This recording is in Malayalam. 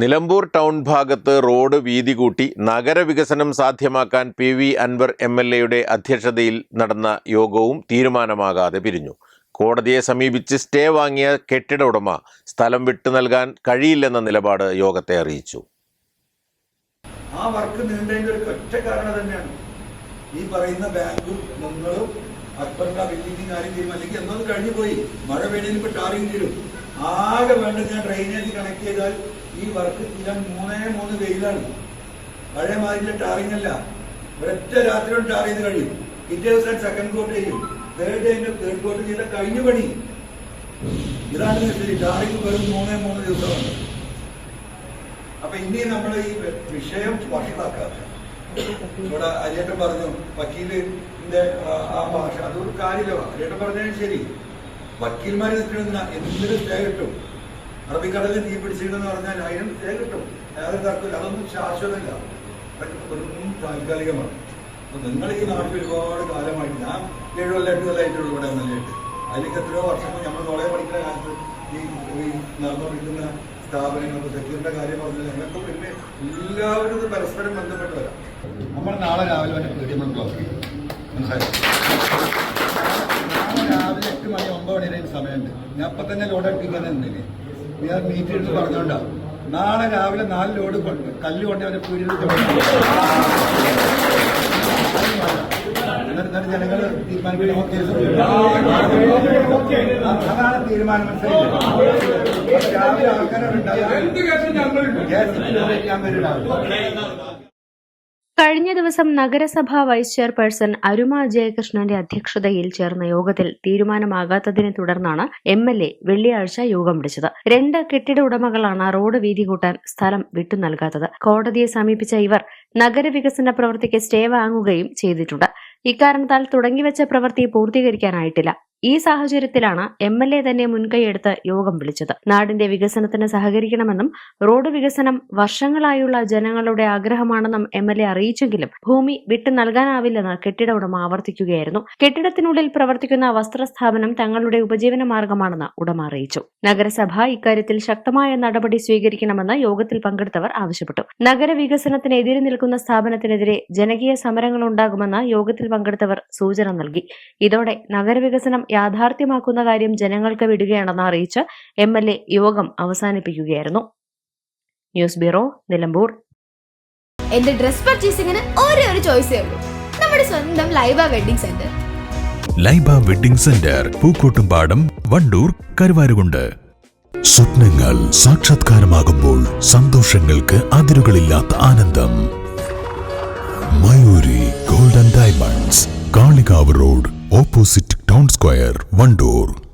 Nilambur town ഭാഗത്ത് റോഡ് വീതി കൂട്ടി നഗരവികസനം സാധ്യമാക്കാൻ P V Anvar M L എയുടെ അധ്യക്ഷതയിൽ നടന്ന യോഗവും തീരുമാനമാകാതെ പിരിഞ്ഞു. കോടതിയെ സമീപിച്ച് സ്റ്റേ വാങ്ങിയ കെട്ടിട ഉടമ സ്ഥലം വിട്ടു നൽകാൻ കഴിയില്ലെന്ന നിലപാട് യോഗത്തെ അറിയിച്ചു. ആ വർക്ക് ഒരു കാരണം തന്നെയാണ്. ഈ പറയുന്ന ബാങ്കും നിങ്ങളും അക്ബറിന്റെ അല്ലെങ്കിൽ എന്നത് കഴിഞ്ഞു പോയി? മഴ വേണേലും ഇപ്പൊ ടാറിങ് തീരും. ആകെ വേണ്ടത് ഞാൻ ഡ്രെയിനേജ് കണക്ട് ചെയ്താൽ ഈ വർക്ക് തീരാൻ മൂന്നേ മൂന്ന് വെയിലാണ്. പഴയ മാതിരി ടാറിങ് അല്ല. ഒരൊറ്റ രാത്രി കൊണ്ട് ടാർ ചെയ്ത് കഴിയും. പിറ്റേ ദിവസം സെക്കൻഡ് കോട്ട് ചെയ്യും. തേർഡ് ഡേ തേർഡ് കോട്ട് ചെയ്ത കഴിഞ്ഞ പണി. ഇതാണ് ടാറിങ് വെറും മൂന്നേ മൂന്ന് ദിവസമാണ്. അപ്പൊ ഇനി നമ്മൾ ഈ വിഷയം വഷളാക്കാതെ ഇവിടെ അരിയേട്ടൻ പറഞ്ഞു വക്കീലിന്റെ ആ- ഭാഷ. അതൊരു കാര്യമില്ല. അരിയേട്ടൻ പറഞ്ഞാലും ശരി. വക്കീൽമാർ നിൽക്കണമെന്ന എന്തെങ്കിലും സ്റ്റേ കിട്ടും. അറബിക്കടലിൽ തീ പിടിച്ചിരുന്നെന്ന് പറഞ്ഞാൽ അതിനും സ്റ്റേ കിട്ടും. യാതൊരു തർക്കമില്ല അതൊന്നും ശാശ്വതമില്ല. ഒന്നും താൽക്കാലികമാണ്. അപ്പൊ നിങ്ങൾ ഈ നാട്ടിൽ ഒരുപാട് കാലമായിട്ട് ഞാൻ ഏഴ് കൊല്ലം എട്ട് കൊല്ലമായിട്ടുള്ളൂ ഇവിടെ നല്ലതായിട്ട് അതിലേക്ക് എത്രയോ വർഷം നമ്മൾ കോളേജ് പഠിക്കുന്ന കാലത്ത് ഈ നടന്നുകൊണ്ടിരിക്കുന്ന സ്ഥാപനങ്ങൾക്ക് സെക്യൂരിന്റെ കാര്യം പറഞ്ഞാൽ ഞങ്ങൾക്ക് പിന്നെ എല്ലാവരും ഇത് പരസ്പരം ബന്ധപ്പെട്ടവരാണ് നമ്മൾ നാളെ രാവിലെ വരെ പീഡിയം ക്ലോസ് മനസ്സിലായോ നാളെ രാവിലെ എട്ട് മണി ഒമ്പത് മണി വരെ സമയമുണ്ട്. ഞാൻ ഇപ്പൊ തന്നെ ലോഡ് അടുപ്പിക്കാൻ ഞാൻ മീറ്റ് എടുത്ത് പറഞ്ഞോണ്ടാ. നാളെ രാവിലെ നാല് ലോഡ് കൊണ്ട് കല്ല് കൊണ്ട് അവരെ പീഡിപ്പിച്ചു എന്നിട്ട് ജനങ്ങൾ തീരുമാനിക്കുന്ന കേസ് അതാണ് തീരുമാനം രാവിലെ ആൾക്കാരുണ്ടാവും ഞാൻ കഴിഞ്ഞ ദിവസം നഗരസഭാ വൈസ് ചെയർപേഴ്സൺ അരുമ ജയകൃഷ്ണന്റെ അധ്യക്ഷതയിൽ ചേർന്ന യോഗത്തിൽ തീരുമാനമാകാത്തതിനെ തുടർന്നാണ് എം എൽ എ വെള്ളിയാഴ്ച യോഗം വിളിച്ചത്. രണ്ട് കെട്ടിട ഉടമകളാണ് റോഡ് വീതി കൂട്ടാൻ സ്ഥലം വിട്ടു നൽകാത്തത്. കോടതിയെ സമീപിച്ച ഇവർ നഗരവികസന പ്രവൃത്തിക്ക് സ്റ്റേ വാങ്ങുകയും ചെയ്തിട്ടുണ്ട്. ഇക്കാരണത്താൽ തുടങ്ങിവെച്ച പ്രവൃത്തി പൂർത്തീകരിക്കാനായിട്ടില്ല. ഈ സാഹചര്യത്തിലാണ് എം എൽ എ തന്നെ മുൻകൈയെടുത്ത് യോഗം വിളിച്ചത്. നാടിന്റെ വികസനത്തിന് സഹകരിക്കണമെന്നും റോഡ് വികസനം വർഷങ്ങളായുള്ള ജനങ്ങളുടെ ആഗ്രഹമാണെന്നും എം എൽ എ അറിയിച്ചെങ്കിലും ഭൂമി വിട്ടു നൽകാനാവില്ലെന്ന് കെട്ടിട ഉടമ ആവർത്തിക്കുകയായിരുന്നു. കെട്ടിടത്തിനുള്ളിൽ പ്രവർത്തിക്കുന്ന വസ്ത്രസ്ഥാപനം തങ്ങളുടെ ഉപജീവന മാർഗമാണെന്ന് ഉടമ അറിയിച്ചു. നഗരസഭ ഇക്കാര്യത്തിൽ ശക്തമായ നടപടി സ്വീകരിക്കണമെന്ന് യോഗത്തിൽ പങ്കെടുത്തവർ ആവശ്യപ്പെട്ടു. നഗരവികസനത്തിനെതിരെ നിൽക്കുന്ന സ്ഥാപനത്തിനെതിരെ ജനകീയ സമരങ്ങൾ ഉണ്ടാകുമെന്ന് യോഗത്തിൽ പങ്കെടുത്തവർ സൂചന നൽകി. ഇതോടെ നഗരവികസനം യാഥാർത്ഥ്യമാക്കുന്ന കാര്യം ജനങ്ങൾക്ക് വിടുകയാണെന്ന് അറിയിച്ച് എം എൽ എ യോഗം അവസാനിപ്പിക്കുകയായിരുന്നു. News bureau Nilambur. എന്റെ ഡ്രസ് പർച്ചേസിംഗിന് ഒരേ ഒരു ചോയ്സേ ഉള്ളൂ. നമ്മുടെ സ്വന്തം Laiba wedding centre. Laiba wedding centre Pookkottumpadam Wandoor Karuvarakundu. സ്വപ്നങ്ങൾ സാക്ഷാത്കാരമാകുമ്പോൾ സന്തോഷങ്ങൾക്ക് അതിരുകളില്ലാത്ത ആനന്ദം. Mayoori golden diamonds Kalikavu road opposite town square Wandoor.